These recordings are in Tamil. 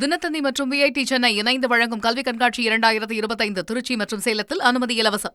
தினத்தந்தி மற்றும் விஐடி சென்னை இணைந்து வழங்கும் கல்வி கண்காட்சி இரண்டாயிரத்தி இருபத்தைந்து திருச்சி மற்றும் சேலத்தில் அனுமதி இலவசம்.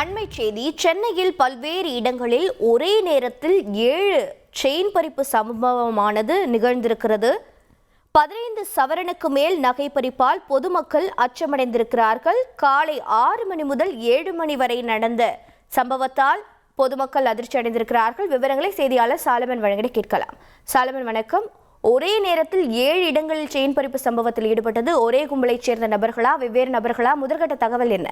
அண்மை செய்தி சென்னையில் பல்வேறு இடங்களில் ஒரே நேரத்தில் ஏழு செயின் பறிப்பு சம்பவமானது நிகழ்ந்திருக்கிறது. பதினைந்து சவரனுக்கு மேல் நகை பறிப்பால் பொதுமக்கள் அச்சமடைந்திருக்கிறார்கள். காலை ஆறு மணி முதல் ஏழு மணி வரை நடந்த சம்பவத்தால் பொதுமக்கள் அதிர்ச்சி அடைந்திருக்கிறார்கள். விவரங்களை செய்தியாளர் சாலமன் வழங்கிட கேட்கலாம். சாலமன் வணக்கம். ஒரே நேரத்தில் ஏழு இடங்களில் செயின் பறிப்பு சம்பவத்தில் ஈடுபட்டது. ஒரே கும்பலைச் சேர்ந்த நபர்களா வெவ்வேறு நபர்களா? முதற்கட்ட தகவல் என்ன?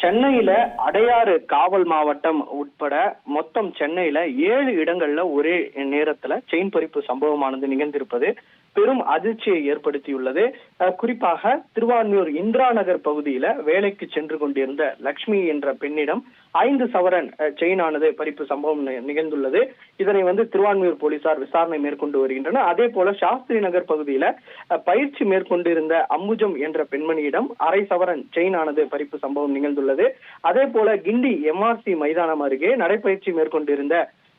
சென்னையில அடையாறு காவல் மாவட்டம் உட்பட மொத்தம் சென்னையில ஏழு இடங்கள்ல ஒரே நேரத்துல செயின் பறிப்பு சம்பவமானது நிகழ்ந்திருப்பது பெரும் அதிர்ச்சியை ஏற்படுத்தியுள்ளது. குறிப்பாக திருவான்மியூர் இந்திரா நகர் பகுதியில வேலைக்கு சென்று கொண்டிருந்த லக்ஷ்மி என்ற பெண்ணிடம் ஐந்து சவரன் செயினானது பறிப்பு சம்பவம் நிகழ்ந்துள்ளது. இதனை வந்து திருவான்மியூர் போலீசார் விசாரணை மேற்கொண்டு வருகின்றனர். அதே போல சாஸ்திரி நகர் பகுதியில பயிற்சி மேற்கொண்டிருந்த அம்புஜம் என்ற பெண்மணியிடம் அரை சவரன் செயினானது பறிப்பு சம்பவம் நிகழ்ந்துள்ளது. அதே போல கிண்டி எம்ஆர்சி மைதானம் அருகே நடைபயிற்சி மேற்கொண்டிருந்த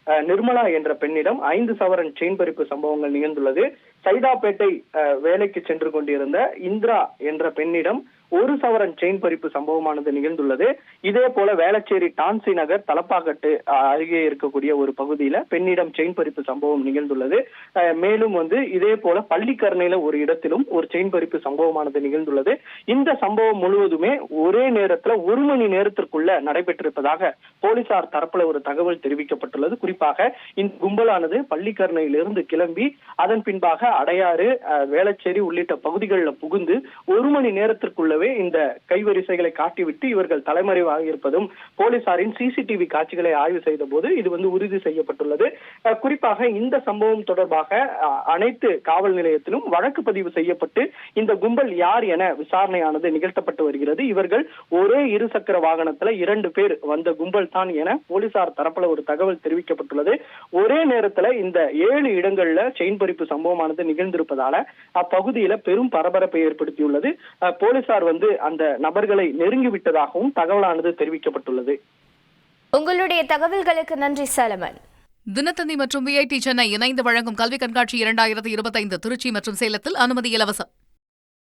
நிர்மலா என்ற பெண்ணிடம் ஐந்து சவரன் செயின் பறிப்பு சம்பவங்கள் நிகழ்ந்துள்ளது. சைதாப்பேட்டை அஹ், வேலைக்கு சென்று கொண்டிருந்த இந்திரா என்ற பெண்ணிடம் ஒரு சவரன் செயின் பறிப்பு சம்பவமானது நிகழ்ந்துள்ளது. இதே போல வேளச்சேரி டான்சி நகர் தலப்பாக்கட்டு அருகே இருக்கக்கூடிய ஒரு பகுதியில பெண்ணிடம் செயின் பறிப்பு சம்பவம் நிகழ்ந்துள்ளது. மேலும் வந்து இதே போல பள்ளிக்கரணையில ஒரு இடத்திலும் ஒரு செயின் பறிப்பு சம்பவமானது நிகழ்ந்துள்ளது. இந்த சம்பவம் முழுவதுமே ஒரே நேரத்துல ஒரு மணி நேரத்திற்குள்ள நடைபெற்றிருப்பதாக போலீசார் தரப்புல ஒரு தகவல் தெரிவிக்கப்பட்டுள்ளது. குறிப்பாக இந்த கும்பலானது பள்ளிக்கரணையிலிருந்து கிளம்பி அதன் பின்பாக அடையாறு வேளச்சேரி உள்ளிட்ட பகுதிகளில் புகுந்து ஒரு மணி நேரத்திற்குள்ளவே இந்த கைவரிசைகளை காட்டிவிட்டு இவர்கள் தலைமறைவாக இருப்பதும் போலீசாரின் சிசிடிவி காட்சிகளை ஆய்வு செய்த போது இது வந்து உறுதி செய்யப்பட்டுள்ளது. குறிப்பாக இந்த சம்பவம் தொடர்பாக அனைத்து காவல் நிலையத்திலும் வழக்கு பதிவு செய்யப்பட்டு இந்த கும்பல் யார் என விசாரணையானது நிகழ்த்தப்பட்டு வருகிறது. இவர்கள் ஒரே இருசக்கர வாகனத்துல இரண்டு பேர் வந்த கும்பல் தான் என போலீசார் தரப்புல ஒரு தகவல் தெரிவிக்கப்பட்டுள்ளது. ஒரே நேரத்துல இந்த ஏழு இடங்கள்ல செயின் பறிப்பு சம்பவமானது நிகழ்ந்திருப்பதால அப்பகுதியில பெரும் பரபரப்பை ஏற்படுத்தியுள்ளது. போலீசார் வந்து அந்த நபர்களை நெருங்கி விட்டதாகவும் தகவலானது தெரிவிக்கப்பட்டுள்ளது. உங்களுடைய தகவல்களுக்கு நன்றி சாலமன். தினத்தந்தி மற்றும் விஐடி சென்னை இணைந்து வழங்கும் கல்வி கண்காட்சி இரண்டாயிரத்தி இருபத்தைந்து திருச்சி மற்றும் சேலத்தில் அனுமதி இலவசம்.